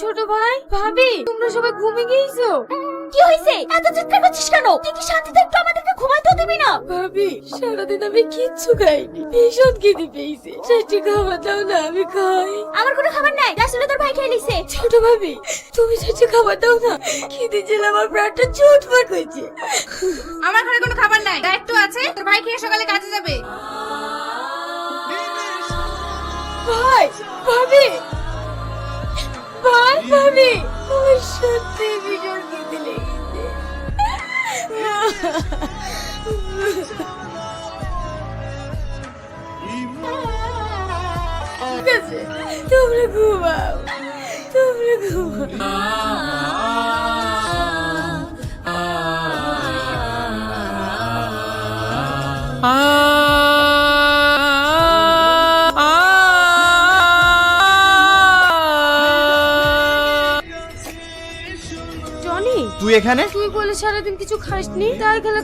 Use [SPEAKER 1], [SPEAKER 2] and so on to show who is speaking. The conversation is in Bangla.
[SPEAKER 1] ছোট ভাই ভাবি তোমরা সবাই ঘুমে গিয়েছো?
[SPEAKER 2] কি হয়েছে এত চিৎকার করছিস কেন? তুই কি শান্তিতে একটু আমাদেরকে ঘুমাইতে দিবি না?
[SPEAKER 1] ভাবি সারাদিন আমি কিচ্ছু খাইনি। ভীষণ খিদে পেয়েছে। সেটি খাবার দাও না আমি খাই।
[SPEAKER 2] আমার কোনো খাবার নাই। আসলে তোর ভাই খেয়ে নিছে।
[SPEAKER 1] ছোট ভাবি তুমি সেটি খাবার দাও না। খিদে ছিল আমার প্রাণটা চটফট হয়েছে।
[SPEAKER 3] আমার ঘরে কোনো খাবার নাই। দায়িত্ব আছে তোর ভাই খেয়ে সকালে কাজে যাবে।
[SPEAKER 1] ভাই ভাবি ভাই ভাবি আমার সত্যি ভীষণ খিদে লেগেছে ঠিক আছে তোমরা ঘুমাও তোমরা ঘুমাও জনি
[SPEAKER 4] তুই এখানে?
[SPEAKER 1] তুই বলে সারাদিন কিছু খাসনি? তাই খেলে